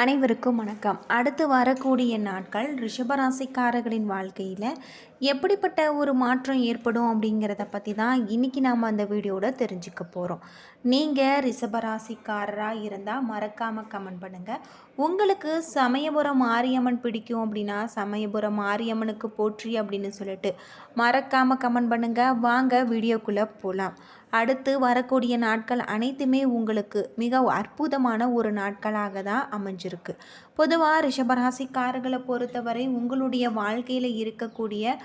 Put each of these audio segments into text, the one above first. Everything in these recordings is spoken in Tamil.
அனைவருக்கும் வணக்கம். அடுத்து வரக்கூடிய நாட்கள் ரிஷபராசிக்காரர்களின் வாழ்க்கையில் எப்படிப்பட்ட ஒரு மாற்றம் ஏற்படும் அப்படிங்கிறத பற்றி தான் இன்றைக்கி நாம் அந்த வீடியோவில் தெரிஞ்சுக்க போகிறோம் நீங்கள் ரிஷபராசிக்காரராக இருந்தால் மறக்காமல் கமெண்ட் பண்ணுங்கள் உங்களுக்கு சமயபுரம் மாரியம்மன் பிடிக்கும் அப்படின்னா சமயபுரம் மாரியம்மனுக்கு போற்றி அப்படின்னு சொல்லிட்டு மறக்காமல் கமெண்ட் பண்ணுங்கள் வாங்க வீடியோக்குள்ளே போகலாம் அடுத்து வரக்கூடிய நாட்கள் அனைத்துமே உங்களுக்கு மிக அற்புதமான ஒரு நாட்களாக தான் அமைஞ்சிருக்கு. பொதுவாக ரிஷபராசிக்காரர்களை பொறுத்தவரை உங்களுடைய வாழ்க்கையில் இருக்கக்கூடிய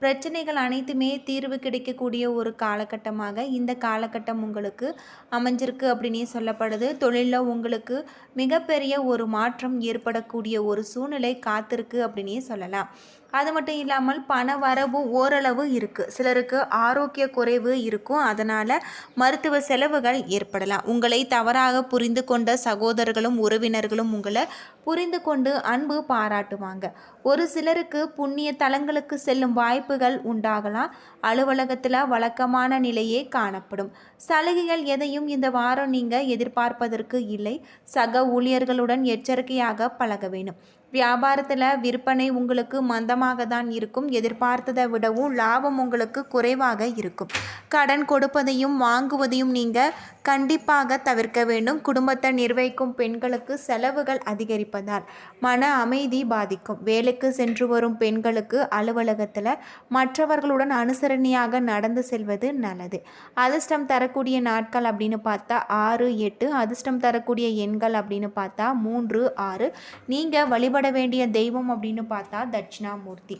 பிரச்சனைகள் அனைத்துமே தீர்வு கிடைக்கக்கூடிய ஒரு காலகட்டமாக இந்த காலகட்டம் உங்களுக்கு அமைஞ்சிருக்கு அப்படின்னே சொல்லப்படுது. தொழிலில் உங்களுக்கு மிகப்பெரிய ஒரு மாற்றம் ஏற்படக்கூடிய ஒரு சூழ்நிலை காத்திருக்கு அப்படின்னே சொல்லலாம். அது மட்டும் இல்லாமல் பண வரவு ஓரளவு இருக்குது சிலருக்கு ஆரோக்கிய குறைவு இருக்கும். அதனால் மருத்துவ செலவுகள் ஏற்படலாம். உங்களை தவறாக புரிந்து கொண்ட சகோதரர்களும் உறவினர்களும் உங்களை புரிந்து கொண்டு அன்பு பாராட்டுவாங்க. ஒரு சிலருக்கு புண்ணிய தலங்களுக்கு செல்லும் வாய்ப்பு வாய்ப்புகள் உண்டாகலாம். அலுவலகத்தில் வழக்கமான நிலையே காணப்படும். சலுகைகள் எதையும் இந்த வாரம் நீங்கள் எதிர்பார்ப்பதற்கு இல்லை. சக ஊழியர்களுடன் எச்சரிக்கையாக பழக வேணும் வியாபாரத்தில் விற்பனை உங்களுக்கு மந்தமாக தான் இருக்கும். எதிர்பார்த்ததை விடவும் லாபம் உங்களுக்கு குறைவாக இருக்கும். கடன் கொடுப்பதையும் வாங்குவதையும் நீங்கள் கண்டிப்பாக தவிர்க்க வேண்டும். குடும்பத்தை நிர்வகிக்கும் பெண்களுக்கு செலவுகள் அதிகரிப்பதால் மன அமைதி பாதிக்கும். வேலைக்கு சென்று வரும் பெண்களுக்கு அலுவலகத்தில் மற்றவர்களுடன் அனுசரணையாக நடந்து செல்வது நல்லது. அதிர்ஷ்டம் தர தரக்கூடிய நாட்கள் அப்படின்னு பார்த்தா ஆறு எட்டு அதிர்ஷ்டம் தரக்கூடிய எண்கள் அப்படின்னு பார்த்தா மூன்று ஆறு. நீங்கள் வழிபட வேண்டிய தெய்வம் அப்படின்னு பார்த்தா தட்சிணாமூர்த்தி.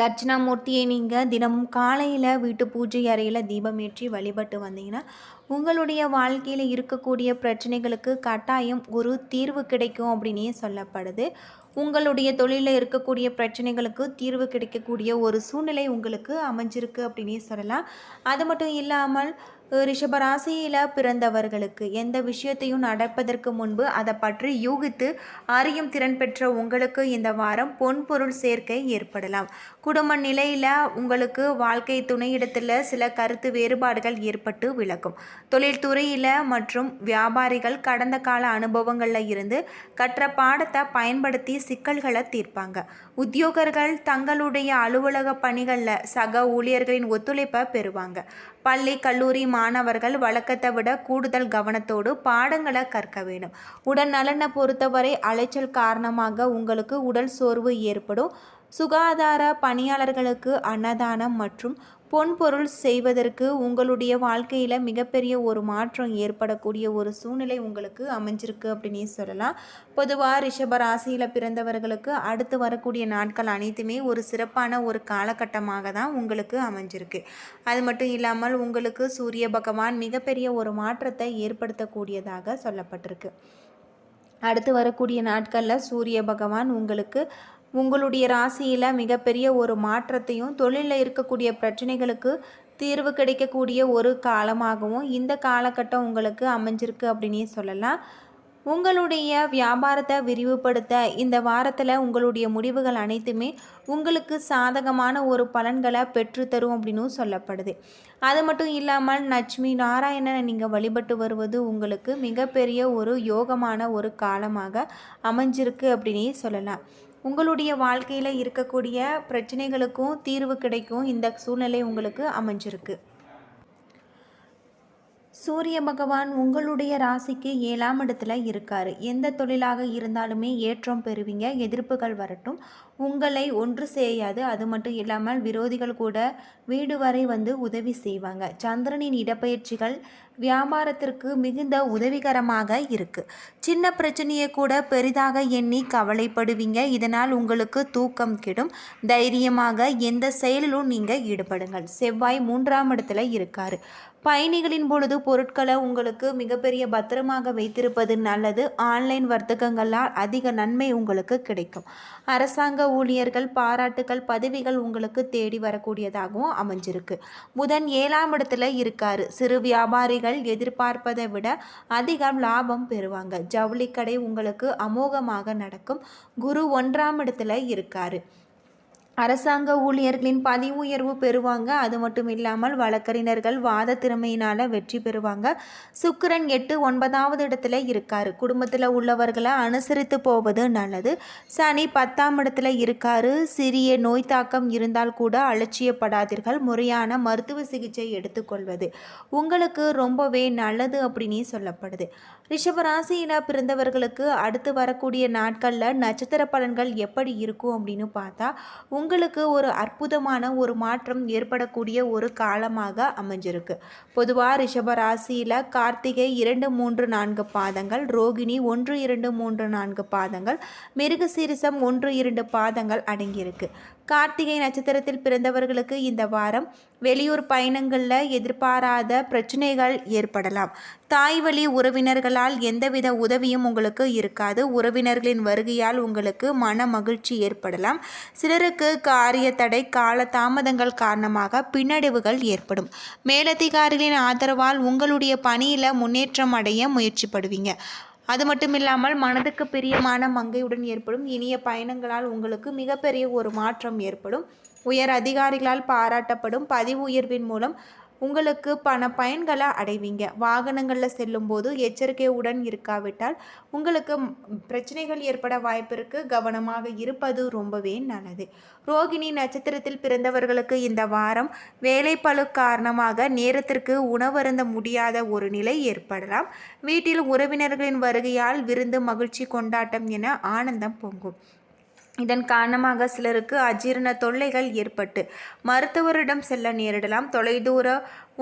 தட்சிணாமூர்த்தியை நீங்கள் தினமும் காலையில் வீட்டு பூஜை அறையில் தீபம் ஏற்றி வழிபட்டு வந்தீங்கன்னா உங்களுடைய வாழ்க்கையில் இருக்கக்கூடிய பிரச்சனைகளுக்கு கட்டாயம் ஒரு தீர்வு கிடைக்கும் அப்படின்னே சொல்லப்படுது. உங்களுடைய தொழிலில் இருக்கக்கூடிய பிரச்சனைகளுக்கு தீர்வு கிடைக்கக்கூடிய ஒரு சூழ்நிலை உங்களுக்கு அமைஞ்சிருக்கு அப்படின்னே சொல்லலாம். அது மட்டும் இல்லாமல் ரிஷபராசியில் பிறந்தவர்களுக்கு எந்த விஷயத்தையும் நடப்பதற்கு முன்பு அதை பற்றி யூகித்து அறியும் திறன் பெற்ற உங்களுக்கு இந்த வாரம் பொன் பொருள் சேர்க்கை ஏற்படலாம். குடும்ப நிலையில் உங்களுக்கு வாழ்க்கை துணையிடத்தில் சில கருத்து வேறுபாடுகள் ஏற்பட்டு விளக்கும். தொழில்துறையில் மற்றும் வியாபாரிகள் கடந்த கால அனுபவங்களில் இருந்து கற்ற பாடத்தை பயன்படுத்தி சிக்கல்களை தீர்ப்பாங்க. உத்தியோகர்கள் தங்களுடைய அலுவலக பணிகளில் சக ஊழியர்களின் ஒத்துழைப்பை பெறுவாங்க. பள்ளி கல்லூரி மாணவர்கள் வழக்கத்தை விட கூடுதல் கவனத்தோடு பாடங்களை கற்க வேண்டும். உடல் நலனை பொறுத்தவரை அலைச்சல் காரணமாக உங்களுக்கு உடல் சோர்வு ஏற்படும். சுகாதார பணியாளர்களுக்கு அன்னதானம் மற்றும் பொன்பொருள் செய்வதற்கு உங்களுடைய வாழ்க்கையில் மிகப்பெரிய ஒரு மாற்றம் ஏற்படக்கூடிய ஒரு சூழ்நிலை உங்களுக்கு அமைஞ்சிருக்கு அப்படின்னே சொல்லலாம். பொதுவாக ரிஷபராசியில் பிறந்தவர்களுக்கு அடுத்து வரக்கூடிய நாட்கள் அனைத்துமே ஒரு சிறப்பான ஒரு காலகட்டமாக தான் உங்களுக்கு அமைஞ்சிருக்கு. அது மட்டும் இல்லாமல் உங்களுக்கு சூரிய பகவான் மிகப்பெரிய ஒரு மாற்றத்தை ஏற்படுத்தக்கூடியதாக சொல்லப்பட்டிருக்கு. அடுத்து வரக்கூடிய நாட்களில் சூரிய பகவான் உங்களுக்கு உங்களுடைய ராசியில் மிகப்பெரிய ஒரு மாற்றத்தையும் தொழிலில் இருக்கக்கூடிய பிரச்சனைகளுக்கு தீர்வு கிடைக்கக்கூடிய ஒரு காலமாகவும் இந்த காலகட்டம் உங்களுக்கு அமைஞ்சிருக்கு அப்படின்னே சொல்லலாம். உங்களுடைய வியாபாரத்தை விரிவுபடுத்த இந்த வாரத்தில் உங்களுடைய முடிவுகள் அனைத்துமே உங்களுக்கு சாதகமான ஒரு பலன்களை பெற்றுத்தரும் அப்படின்னு சொல்லப்படுது. அது மட்டும் இல்லாமல் லட்சுமி நாராயணனை நீங்கள் வழிபட்டு வருவது உங்களுக்கு மிகப்பெரிய ஒரு யோகமான ஒரு காலமாக அமைஞ்சிருக்கு அப்படின்னே சொல்லலாம். உங்களுடைய வாழ்க்கையில் இருக்கக்கூடிய பிரச்சனைகளுக்கும் தீர்வு கிடைக்கும் இந்த சூழ்நிலை உங்களுக்கு அமைஞ்சிருக்கு. சூரிய பகவான் உங்களுடைய ராசிக்கு ஏழாம் இடத்துல இருக்கார். எந்த தொழிலாக இருந்தாலுமே ஏற்றம் பெறுவீங்க எதிர்ப்புகள் வரட்டும். உங்களை ஒன்று செய்யாது அது மட்டும் இல்லாமல் விரோதிகள் கூட வீடு வரை வந்து உதவி செய்வாங்க. சந்திரனின் இடப்பெயர்ச்சிகள் வியாபாரத்திற்கு மிகுந்த உதவிகரமாக இருக்கு. சின்ன பிரச்சனையை கூட பெரிதாக எண்ணி கவலைப்படுவீங்க. இதனால் உங்களுக்கு தூக்கம் கெடும். தைரியமாக எந்த செயலிலும் நீங்கள் ஈடுபடுங்கள். செவ்வாய் மூன்றாம் இடத்துல இருக்காரு. பயணிகளின் பொழுது பொருட்களை உங்களுக்கு மிகப்பெரிய பத்திரமாக வைத்திருப்பது நல்லது. ஆன்லைன் வர்த்தகங்களால் அதிக நன்மை உங்களுக்கு கிடைக்கும். அரசாங்க ஊழியர்கள் பாராட்டுகள் பதவிகள் உங்களுக்கு தேடி வரக்கூடியதாகவும் அமைஞ்சிருக்கு. புதன் ஏழாம் இடத்துல இருக்காரு. சிறு வியாபாரிகள் எதிர்பார்ப்பதை விட அதிகம் லாபம் பெறுவாங்க. ஜவுளிக்கடை உங்களுக்கு அமோகமாக நடக்கும். குரு ஒன்றாம் இடத்துல இருக்காரு. அரசாங்க ஊழியர்களின் பதவி உயர்வு பெறுவாங்க. அது மட்டும் இல்லாமல் வழக்கறிஞர்கள் வாத திறமையினால் வெற்றி பெறுவாங்க. சுக்கிரன் எட்டு ஒன்பதாவது இடத்துல இருக்கார். குடும்பத்தில் உள்ளவர்களை அனுசரித்து போவது நல்லது. சனி பத்தாம் இடத்துல இருக்கார். சிறிய நோய் தாக்கம் இருந்தால் கூட அலட்சியப்படாதீர்கள். முறையான மருத்துவ சிகிச்சை எடுத்துக்கொள்வது உங்களுக்கு ரொம்பவே நல்லது அப்படின்னு சொல்லப்படுது. ரிஷபராசியில் பிறந்தவர்களுக்கு அடுத்து வரக்கூடிய நாட்களில் நட்சத்திர பலன்கள் எப்படி இருக்கும் அப்படின்னு பார்த்தா உங்களுக்கு ஒரு அற்புதமான ஒரு மாற்றம் ஏற்படக்கூடிய ஒரு காலமாக அமைஞ்சிருக்கு. பொதுவாக ரிஷபராசியில் கார்த்திகை இரண்டு மூன்று நான்கு பாதங்கள் ரோகிணி ஒன்று இரண்டு மூன்று நான்கு பாதங்கள் மிருகசீரிசம் ஒன்று இரண்டு பாதங்கள் அடங்கியிருக்கு. கார்த்திகை நட்சத்திரத்தில் பிறந்தவர்களுக்கு இந்த வாரம் வெளியூர் பயணங்களில் எதிர்பாராத பிரச்சனைகள் ஏற்படலாம். தாய் வழி உறவினர்களால் எந்தவித உதவியும் உங்களுக்கு இருக்காது. உறவினர்களின் வருகையால் உங்களுக்கு மன மகிழ்ச்சி ஏற்படலாம். சிலருக்கு காரிய தடை கால தாமதங்கள் காரணமாக பின்னடைவுகள் ஏற்படும். மேலதிகாரிகளின் ஆதரவால் உங்களுடைய பணியில் முன்னேற்றம் அடைய முயற்சிப்படுவீங்க. அது மட்டும் இல்லாமல் மனதுக்கு பிரியமான மங்கையுடன் ஏற்படும் இனிய பயணங்களால் உங்களுக்கு மிகப்பெரிய ஒரு மாற்றம் ஏற்படும். உயர் அதிகாரிகளால் பாராட்டப்படும். பதிவு உயர்வின் மூலம் உங்களுக்கு பண பயன்களை அடைவீங்க. வாகனங்களில் செல்லும்போது எச்சரிக்கையுடன் இருக்காவிட்டால் உங்களுக்கு பிரச்சனைகள் ஏற்பட வாய்ப்பிற்கு கவனமாக இருப்பது ரொம்பவே நல்லது. ரோகிணி நட்சத்திரத்தில் பிறந்தவர்களுக்கு இந்த வாரம் வேலைப்பழு காரணமாக நேரத்திற்கு உணவருந்த முடியாத ஒரு நிலை ஏற்படலாம். வீட்டில் உறவினர்களின் வருகையால் விருந்து மகிழ்ச்சி கொண்டாட்டம் என ஆனந்தம் பொங்கும். இதன் காரணமாக சிலருக்கு அஜீரண தொல்லைகள் ஏற்பட்டு மருத்துவரிடம் செல்ல நேரிடலாம். தொலைதூர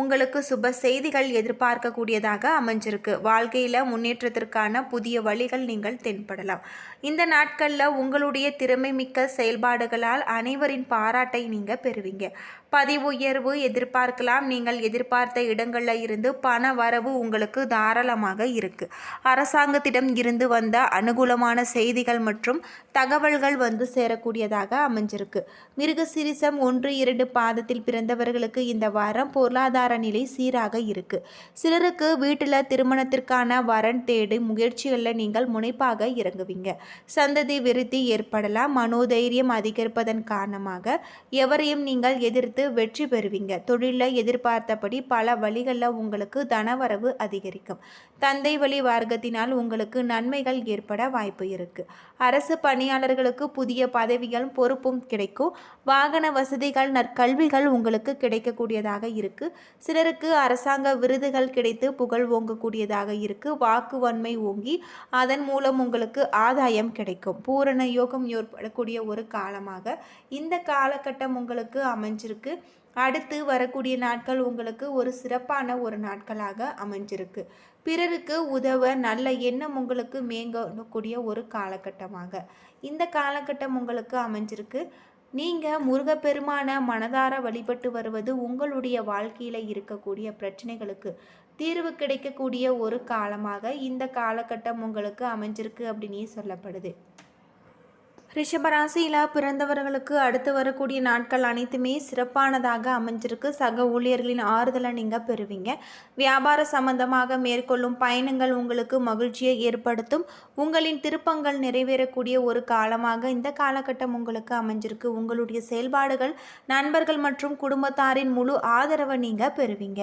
உங்களுக்கு சுப செய்திகள் எதிர்பார்க்கக்கூடியதாக அமைஞ்சிருக்கு. வாழ்க்கையில் முன்னேற்றத்திற்கான புதிய வழிகள் நீங்கள் தென்படலாம். இந்த நாட்களில் உங்களுடைய திறமை மிக்க செயல்பாடுகளால் அனைவரின் பாராட்டை நீங்கள் பெறுவீங்க. பதிவு உயர்வு எதிர்பார்க்கலாம். நீங்கள் எதிர்பார்த்த இடங்களில் இருந்து பண வரவு உங்களுக்கு தாராளமாக இருக்குது அரசாங்கத்திடம் இருந்து வந்த அனுகூலமான செய்திகள் மற்றும் தகவல்கள் வந்து சேரக்கூடியதாக அமைஞ்சிருக்கு. மிருகசிரிசம் ஒன்று இரண்டு பாதத்தில் பிறந்தவர்களுக்கு இந்த வாரம் பொருளாதார நிலை சீராக இருக்குது சிலருக்கு வீட்டில் திருமணத்திற்கான வரன் தேடி முயற்சிகளில் நீங்கள் முனைப்பாக இறங்குவீங்க. சந்ததி விருத்தி ஏற்படலாம். மனோதைரியம் அதிகரிப்பதன் காரணமாக எவரையும் நீங்கள் எதிர்த்து வெற்றி பெறுவீங்க. தொழிலில் எதிர்பார்த்தபடி பல வழிகளில் உங்களுக்கு தனவரவு அதிகரிக்கும். தந்தை வழி வர்க்கத்தினால் உங்களுக்கு நன்மைகள் ஏற்பட வாய்ப்பு இருக்குது அரசு பணியாளர்களுக்கு புதிய பதவிகளும் பொறுப்பும் கிடைக்கும். வாகன வசதிகள் நற்கல்விகள் உங்களுக்கு கிடைக்கக்கூடியதாக இருக்குது சிலருக்கு அரசாங்க விருதுகள் கிடைத்து புகழ் ஓங்கக்கூடியதாக இருக்குது வாக்கு வன்மை ஓங்கி அதன் மூலம் உங்களுக்கு ஆதாயம் கிடைக்கும். பூரண யோகம் ஏற்படக்கூடிய ஒரு காலமாக இந்த காலகட்டம் உங்களுக்கு அமைஞ்சிருக்கு. அடுத்து வரக்கூடிய நாட்கள் உங்களுக்கு ஒரு சிறப்பான ஒரு நாட்களாக அமைஞ்சிருக்கு. பிறருக்கு உதவ நல்ல எண்ணம் உங்களுக்கு மேங்கக்கூடிய ஒரு காலகட்டமாக. இந்த காலகட்டம் உங்களுக்கு அமைஞ்சிருக்கு. நீங்கள் முருகப்பெருமான மனதார வழிபட்டு வருவது உங்களுடைய வாழ்க்கையில் இருக்கக்கூடிய பிரச்சனைகளுக்கு தீர்வு கிடைக்கக்கூடிய ஒரு காலமாக இந்த காலகட்டம் உங்களுக்கு அமைஞ்சிருக்கு அப்படின்னு சொல்லப்படுது. ரிஷபராசியில் பிறந்தவர்களுக்கு அடுத்து வரக்கூடிய நாட்கள் அனைத்துமே சிறப்பானதாக அமைஞ்சிருக்கு. சக ஊழியர்களின் ஆறுதலை நீங்கள் பெறுவீங்க. வியாபார சம்பந்தமாக மேற்கொள்ளும் பயணங்கள் உங்களுக்கு மகிழ்ச்சியை ஏற்படுத்தும். உங்களின் திருப்பங்கள் நிறைவேறக்கூடிய ஒரு காலமாக இந்த காலகட்டம் உங்களுக்கு அமைஞ்சிருக்கு. உங்களுடைய செயல்பாடுகள் நண்பர்கள் மற்றும் குடும்பத்தாரின் முழு ஆதரவை நீங்கள் பெறுவீங்க.